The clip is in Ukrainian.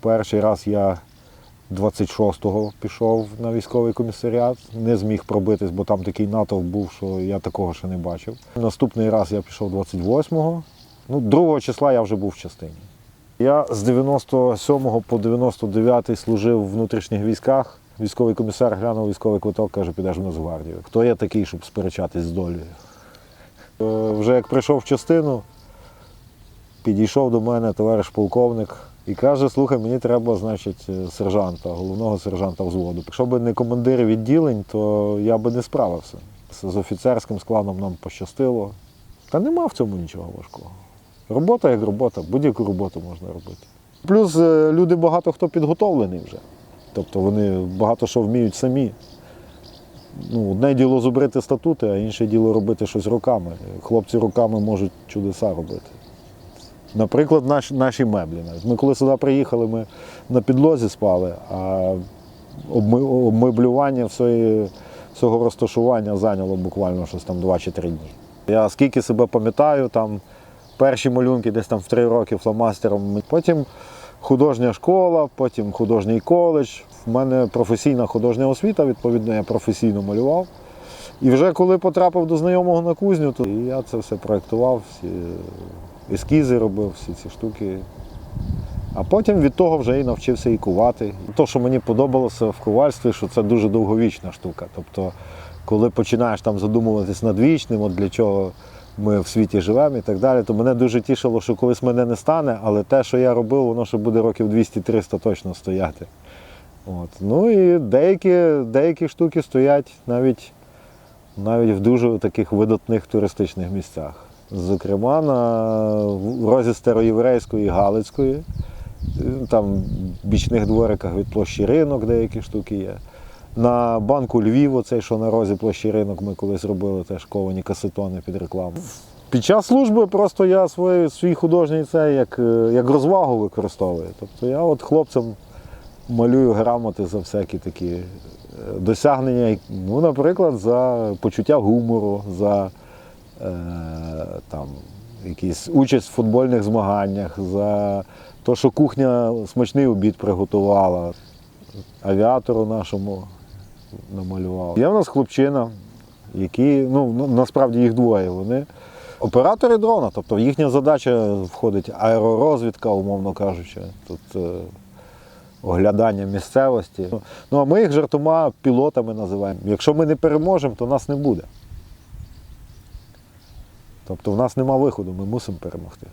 Перший раз я 26-го пішов на військовий комісаріат, не зміг пробитись, бо там такий натовп був, що я такого ще не бачив. Наступний раз я пішов 28-го. Ну, 2 числа я вже був в частині. Я з 97 по 99 служив в внутрішніх військах. Військовий комісар глянув військовий квиток, каже, підеш в Нацгвардію. Хто я такий, щоб сперечатись з долею? Е, Вже як прийшов в частину, підійшов до мене товариш полковник і каже: слухай, мені треба, значить, е, сержанта, головного сержанта взводу. Якщо б не командири відділень, то я би не справився. З з офіцерським складом нам пощастило. Та нема в цьому нічого важкого. Робота як робота, будь-яку роботу можна робити. Плюс е, люди багато хто підготовлений вже. Тобто вони багато що вміють самі. Ну, одне діло зубрити статути, а інше діло робити щось руками. Хлопці руками можуть чудеса робити. Наприклад, наші, наші меблі. Ми коли сюди приїхали, ми на підлозі спали, а обмеблювання всього розташування зайняло буквально щось там 2 чи 3 дні. Я скільки себе пам'ятаю, там перші малюнки десь там в 3 роки фломастером. Потім художня школа, потім художній коледж. В мене професійна художня освіта, відповідно, я професійно малював. І вже коли потрапив до знайомого на кузню, то я це все проєктував, ескізи робив, всі ці штуки. А потім від того вже і навчився і кувати. То, що мені подобалося в ковальстві, що це дуже довговічна штука. Тобто, коли починаєш там задумуватись над вічним, от для чого ми в світі живемо і так далі, то мене дуже тішило, що колись мене не стане, але те, що я робив, воно ще буде років 200-300 точно стояти. От. Ну і деякі, деякі штуки стоять навіть, навіть в дуже таких видатних туристичних місцях. Зокрема, на розі Староєврейської і Галицької, там в бічних двориках від площі ринок деякі штуки є. На банку Львів, оцей, що на розі площі ринок, ми колись робили теж ковані касетони під рекламу. Під час служби просто я свій, свій художній цей як, е, як розвагу використовую. Тобто я от хлопцям малюю грамоти за всякі такі е, досягнення. Ну, наприклад, за почуття гумору, за там, якісь участь в футбольних змаганнях, за те, що кухня смачний обід приготувала, авіатору нашому намалював. Є в нас хлопчина, які, ну, насправді їх двоє. Вони оператори дрона, тобто їхня задача входить аеророзвідка, умовно кажучи. Тут е, оглядання місцевості. Ну а ми їх жартома пілотами називаємо. Якщо ми не переможемо, то нас не буде. Тобто в нас нема виходу, ми мусимо перемогти.